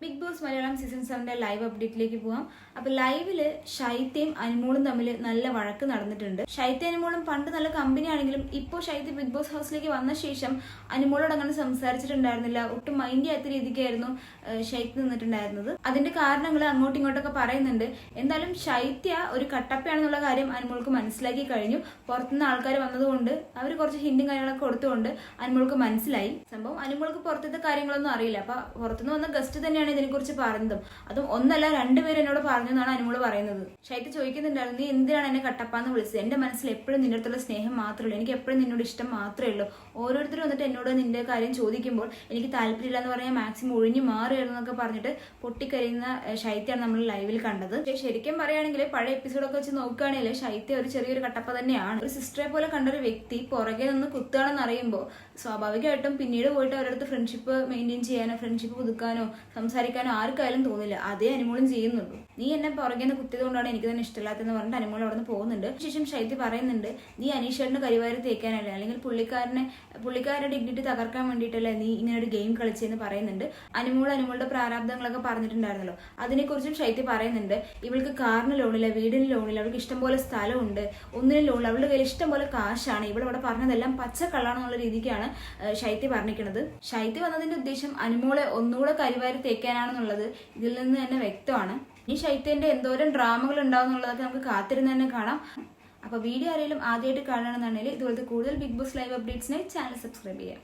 Big Boss Malayalam season സെവന്റെ live അപ്ഡേറ്റിലേക്ക് പോകാം അപ്പൊ ലൈവിൽ ഷൈത്യയും അനുമോളും തമ്മിൽ നല്ല വഴക്ക് നടന്നിട്ടുണ്ട്. ഷൈത്യ അനുമോളും പണ്ട് നല്ല കമ്പനി ആണെങ്കിലും ഇപ്പോൾ ഷൈത്യ ബിഗ് ബോസ് ഹൗസിലേക്ക് വന്ന ശേഷം അനുമോളോട് അങ്ങനെ സംസാരിച്ചിട്ടുണ്ടായിരുന്നില്ല. ഒട്ടും മൈൻഡ് ചെയ്യാത്ത രീതിക്കായിരുന്നു ഷൈത്യ നിന്നിട്ടുണ്ടായിരുന്നത്. അതിന്റെ കാരണങ്ങൾ അങ്ങോട്ടും ഇങ്ങോട്ടൊക്കെ പറയുന്നുണ്ട്. എന്തായാലും ശൈത്യ ഒരു കട്ടപ്പയാണെന്നുള്ള കാര്യം അനുമോൾക്ക് മനസ്സിലാക്കി കഴിഞ്ഞു. പുറത്തുനിന്ന് ആൾക്കാർ വന്നതുകൊണ്ട് അവർ കുറച്ച് ഹിന്റും കാര്യങ്ങളൊക്കെ കൊടുത്തുകൊണ്ട് അനുമോൾക്ക് മനസ്സിലായി. സംഭവം അനുമോൾക്ക് പുറത്തത്തെ കാര്യങ്ങളൊന്നും അറിയില്ല. അപ്പൊ പുറത്തുനിന്ന് വന്ന ഗസ്റ്റ് തന്നെയാണ് ഇതിനെക്കുറിച്ച് പറഞ്ഞതും. അതും ഒന്നല്ല രണ്ടുപേരും എന്നോട് പറഞ്ഞു എന്നാണ് അനുമോൾ പറയുന്നത്. ശൈത്യ ചോദിക്കുന്നുണ്ടായിരുന്നു നീ എന്തിനാണ് എന്നെ കട്ടപ്പാന്ന് വിളിച്ചത്? എന്റെ മനസ്സിൽ എപ്പോഴും നിന്റെ അടുത്തുള്ള സ്നേഹം മാത്രമേ ഉള്ളൂ. എനിക്ക് എപ്പോഴും നിന്നോട് ഇഷ്ടം മാത്രമേ ഉള്ളൂ. ഓരോരുത്തരും വന്നിട്ട് എന്നോട് നിന്റെ കാര്യം ചോദിക്കുമ്പോൾ എനിക്ക് താല്പര്യമില്ല എന്ന് പറഞ്ഞാൽ മാക്സിമം ഒഴിഞ്ഞു മാറുകയായിരുന്നു എന്നൊക്കെ പറഞ്ഞിട്ട് പൊട്ടിക്കരയുന്ന ശൈത്യാണ് നമ്മൾ ലൈവിൽ കണ്ടത്. പക്ഷേ ശരിക്കും പറയുകയാണെങ്കിൽ പഴയ എപ്പിസോഡൊക്കെ വെച്ച് നോക്കുകയാണെങ്കിൽ ശൈത്യ ഒരു ചെറിയൊരു കട്ടപ്പ തന്നെയാണ്. ഒരു സിസ്റ്ററെ പോലെ കണ്ട ഒരു വ്യക്തി പുറകെ നിന്ന് കുത്തുകയാണെന്ന് അറിയുമ്പോൾ സ്വാഭാവികമായിട്ടും പിന്നീട് പോയിട്ട് അവരുടെ അടുത്ത് ഫ്രണ്ട്ഷിപ്പ് മെയിന്റെയിൻ ചെയ്യാനോ ഫ്രണ്ട്ഷിപ്പ് പുതുക്കാനോ സംസാരിക്കാനോ ആർക്കായാലും തോന്നില്ല. അതേ അനുമോളും ചെയ്യുന്നുള്ളൂ. നീ എന്നെ പുറകെ നിന്ന് കുത്തിയത് കൊണ്ടാണ് എനിക്ക് തന്നെ ഇഷ്ടമില്ലാത്തതെന്ന് പറഞ്ഞിട്ട് അനുമോൾ അവിടെ നിന്ന് പോകുന്നുണ്ട്. ശേഷം ശൈത്യ പറയുന്നുണ്ട് നീ അനീഷേട്ടന് കരിവാരി തേക്കാനല്ല? അല്ലെങ്കിൽ പുള്ളിക്കാരനെ പുള്ളിക്കാരുടെ ഡിഗ്നിറ്റി തകർക്കാൻ വേണ്ടിയിട്ടല്ലേ നീ ഇങ്ങനെ ഒരു ഗെയിം കളിച്ചെന്ന് പറയുന്നുണ്ട്. അനുമോൾ അനുമോളുടെ പ്രാരാബ്ദങ്ങളൊക്കെ പറഞ്ഞിട്ടുണ്ടായിരുന്നല്ലോ. അതിനെക്കുറിച്ചും ശൈത്യ പറയുന്നുണ്ട് ഇവൾക്ക് കാറിന് ലോണില്ല വീടിന് ലോണില്ല അവൾക്ക് ഇഷ്ടംപോലെ സ്ഥലമുണ്ട് ഒന്നിനും ലോണില്ല അവളുടെ കയ്യിൽ ഇഷ്ടംപോലെ കാശാണ്. ഇവിടെ പറഞ്ഞതെല്ലാം പച്ചക്കള്ളാണെന്നുള്ള രീതിക്കാണ് ശൈതി ശൈത്യ പറഞ്ഞിരിക്കുന്നത്. ശൈത്യ വന്നതിന്റെ ഉദ്ദേശം അനുമോളെ ഒന്നുകൂടെ കരിവാരി തേക്കാനാണെന്നുള്ളത് ഇതിൽ നിന്ന് തന്നെ വ്യക്തമാണ്. ഇനി ശൈത്യന്റെ എന്തോരം ഡ്രാമകൾ ഉണ്ടാവും എന്നുള്ളതൊക്കെ നമുക്ക് കാത്തിരുന്ന് തന്നെ കാണാം. അപ്പോൾ വീഡിയോ ആരെങ്കിലും ആദ്യമായിട്ട് കാണണമെന്നുണ്ടെങ്കിൽ ഇതുപോലത്തെ കൂടുതൽ ബിഗ് ബോസ് ലൈവ് അപ്ഡേറ്റ്സിനായി ചാനൽ സബ്സ്ക്രൈബ് ചെയ്യാം